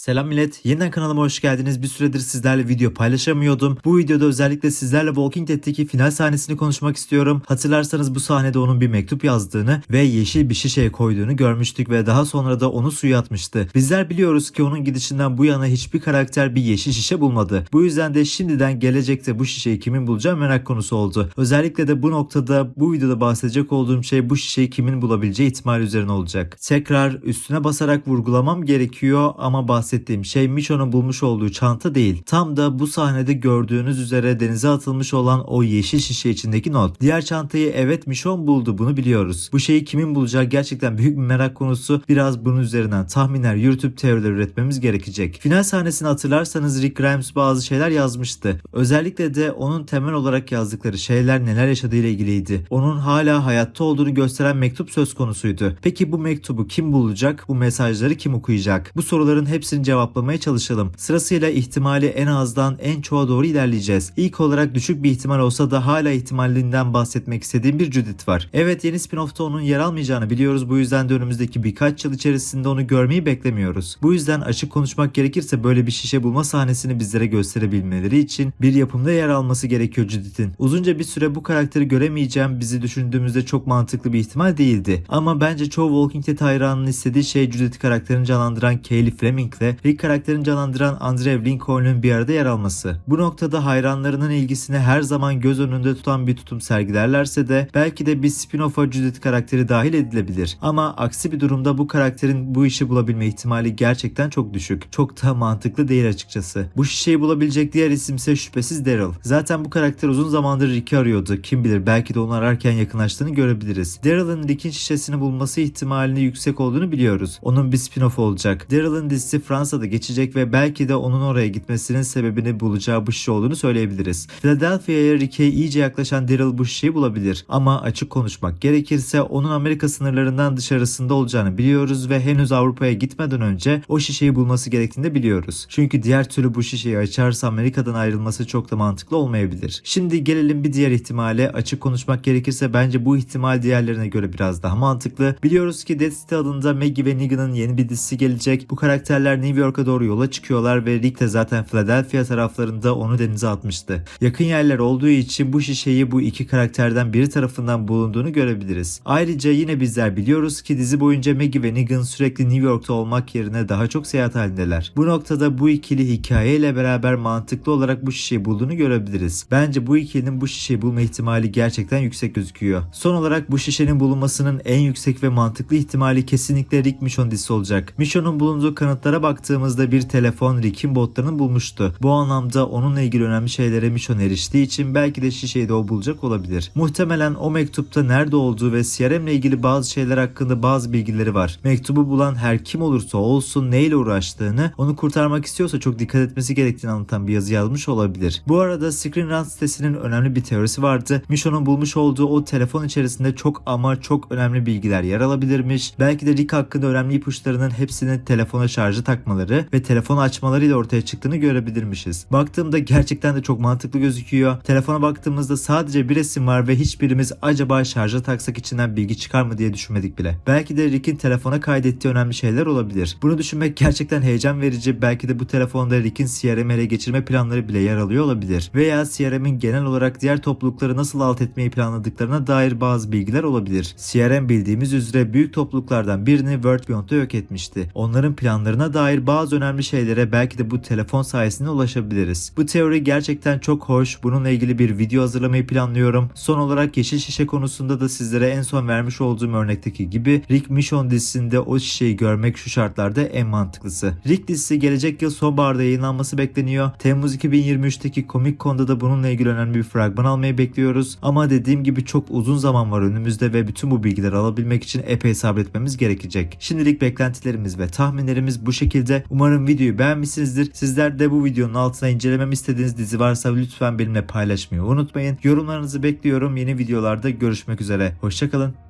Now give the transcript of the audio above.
Selam millet, yeniden kanalıma hoş geldiniz. Bir süredir sizlerle video paylaşamıyordum. Bu videoda özellikle sizlerle Walking Dead'teki final sahnesini konuşmak istiyorum. Hatırlarsanız bu sahnede onun bir mektup yazdığını ve yeşil bir şişeye koyduğunu görmüştük ve daha sonra da onu suya atmıştı. Bizler biliyoruz ki onun gidişinden bu yana hiçbir karakter bir yeşil şişe bulmadı. Bu yüzden de şimdiden gelecekte bu şişeyi kimin bulacağı merak konusu oldu. Özellikle de bu noktada bu videoda bahsedecek olduğum şey bu şişeyi kimin bulabileceği ihtimal üzerine olacak. Tekrar üstüne basarak vurgulamam gerekiyor ama bahsettiğim şey Michon'un bulmuş olduğu çanta değil. Tam da bu sahnede gördüğünüz üzere denize atılmış olan o yeşil şişe içindeki not. Diğer çantayı evet Michon buldu bunu biliyoruz. Bu şeyi kimin bulacağı gerçekten büyük bir merak konusu. Biraz bunun üzerinden tahminler yürütüp teoriler üretmemiz gerekecek. Final sahnesini hatırlarsanız Rick Grimes bazı şeyler yazmıştı. Özellikle de onun temel olarak yazdıkları şeyler neler yaşadığı ile ilgiliydi. Onun hala hayatta olduğunu gösteren mektup söz konusuydu. Peki bu mektubu kim bulacak? Bu mesajları kim okuyacak? Bu soruların hepsini cevaplamaya çalışalım. Sırasıyla ihtimali en azdan en çoğa doğru ilerleyeceğiz. İlk olarak düşük bir ihtimal olsa da hala ihtimalinden bahsetmek istediğim bir Judith var. Evet yeni spin-off'ta onun yer almayacağını biliyoruz. Bu yüzden de önümüzdeki birkaç yıl içerisinde onu görmeyi beklemiyoruz. Bu yüzden açık konuşmak gerekirse böyle bir şişe bulma sahnesini bizlere gösterebilmeleri için bir yapımda yer alması gerekiyor Judith'in. Uzunca bir süre bu karakteri göremeyeceğim bizi düşündüğümüzde çok mantıklı bir ihtimal değildi. Ama bence çoğu Walking Dead hayranının istediği şey Judith karakterini canlandıran Kaylee Fleming ile Rick karakterini canlandıran Andrew Lincoln'un bir arada yer alması. Bu noktada hayranlarının ilgisini her zaman göz önünde tutan bir tutum sergilerlerse de belki de bir spin-off'a Judith karakteri dahil edilebilir. Ama aksi bir durumda bu karakterin bu işi bulabilme ihtimali gerçekten çok düşük. Çok da mantıklı değil açıkçası. Bu şişeyi bulabilecek diğer isimse şüphesiz Daryl. Zaten bu karakter uzun zamandır Rick'i arıyordu. Kim bilir belki de onu ararken yakınlaştığını görebiliriz. Daryl'ın Rick'in şişesini bulması ihtimalini yüksek olduğunu biliyoruz. Onun bir spin-off olacak. Daryl'ın dizisi Fransa'da geçecek ve belki de onun oraya gitmesinin sebebini bulacağı bu şişe olduğunu söyleyebiliriz. Philadelphia'ya Rick'e iyice yaklaşan Daryl bu şişeyi bulabilir. Ama açık konuşmak gerekirse onun Amerika sınırlarından dışarısında olacağını biliyoruz ve henüz Avrupa'ya gitmeden önce o şişeyi bulması gerektiğini de biliyoruz. Çünkü diğer türlü bu şişeyi açarsa Amerika'dan ayrılması çok da mantıklı olmayabilir. Şimdi gelelim bir diğer ihtimale. Açık konuşmak gerekirse bence bu ihtimal diğerlerine göre biraz daha mantıklı. Biliyoruz ki Dead City adında Maggie ve Negan'ın yeni bir dizisi gelecek. Bu karakterler New York'a doğru yola çıkıyorlar ve Rick de zaten Philadelphia taraflarında onu denize atmıştı. Yakın yerler olduğu için bu şişeyi bu iki karakterden biri tarafından bulunduğunu görebiliriz. Ayrıca yine bizler biliyoruz ki dizi boyunca Maggie ve Negan sürekli New York'ta olmak yerine daha çok seyahat halindeler. Bu noktada bu ikili hikayeyle beraber mantıklı olarak bu şişeyi bulduğunu görebiliriz. Bence bu ikilinin bu şişeyi bulma ihtimali gerçekten yüksek gözüküyor. Son olarak bu şişenin bulunmasının en yüksek ve mantıklı ihtimali kesinlikle Rick Michonne dizisi olacak. Michonne'un bulunduğu kanıtlara baktığımızda bir telefon Rick'in botlarını bulmuştu. Bu anlamda onunla ilgili önemli şeylere Michonne eriştiği için belki de şişeyi de o bulacak olabilir. Muhtemelen o mektupta nerede olduğu ve CRM ile ilgili bazı şeyler hakkında bazı bilgileri var. Mektubu bulan her kim olursa olsun neyle uğraştığını, onu kurtarmak istiyorsa çok dikkat etmesi gerektiğini anlatan bir yazı yazmış olabilir. Bu arada Screen Rant sitesinin önemli bir teorisi vardı. Michonne'un bulmuş olduğu o telefon içerisinde çok ama çok önemli bilgiler yer alabilirmiş. Belki de Rick hakkında önemli ipuçlarının hepsini telefona şarjı takmaları ve telefonu açmalarıyla ortaya çıktığını görebilirmişiz. Baktığımda gerçekten de çok mantıklı gözüküyor. Telefona baktığımızda sadece bir resim var ve hiçbirimiz acaba şarja taksak içinden bilgi çıkar mı diye düşünmedik bile. Belki de Rick'in telefona kaydettiği önemli şeyler olabilir. Bunu düşünmek gerçekten heyecan verici. Belki de bu telefonda Rick'in CRM ele geçirme planları bile yer alıyor olabilir. Veya CRM'in genel olarak diğer toplulukları nasıl alt etmeyi planladıklarına dair bazı bilgiler olabilir. CRM bildiğimiz üzere büyük topluluklardan birini World Beyond'da yok etmişti. Onların planlarına dair bazı önemli şeylere belki de bu telefon sayesinde ulaşabiliriz. Bu teori gerçekten çok hoş. Bununla ilgili bir video hazırlamayı planlıyorum. Son olarak yeşil şişe konusunda da sizlere en son vermiş olduğum örnekteki gibi Rick Michonne dizisinde o şişeyi görmek şu şartlarda en mantıklısı. Rick dizisi gelecek yıl sonbaharda yayınlanması bekleniyor. Temmuz 2023'teki Comic Con'da da bununla ilgili önemli bir fragman almayı bekliyoruz. Ama dediğim gibi çok uzun zaman var önümüzde ve bütün bu bilgileri alabilmek için epey sabretmemiz gerekecek. Şimdilik beklentilerimiz ve tahminlerimiz bu şekilde. Umarım videoyu beğenmişsinizdir. Sizler de bu videonun altına incelememi istediğiniz dizi varsa lütfen benimle paylaşmayı unutmayın. Yorumlarınızı bekliyorum. Yeni videolarda görüşmek üzere. Hoşçakalın.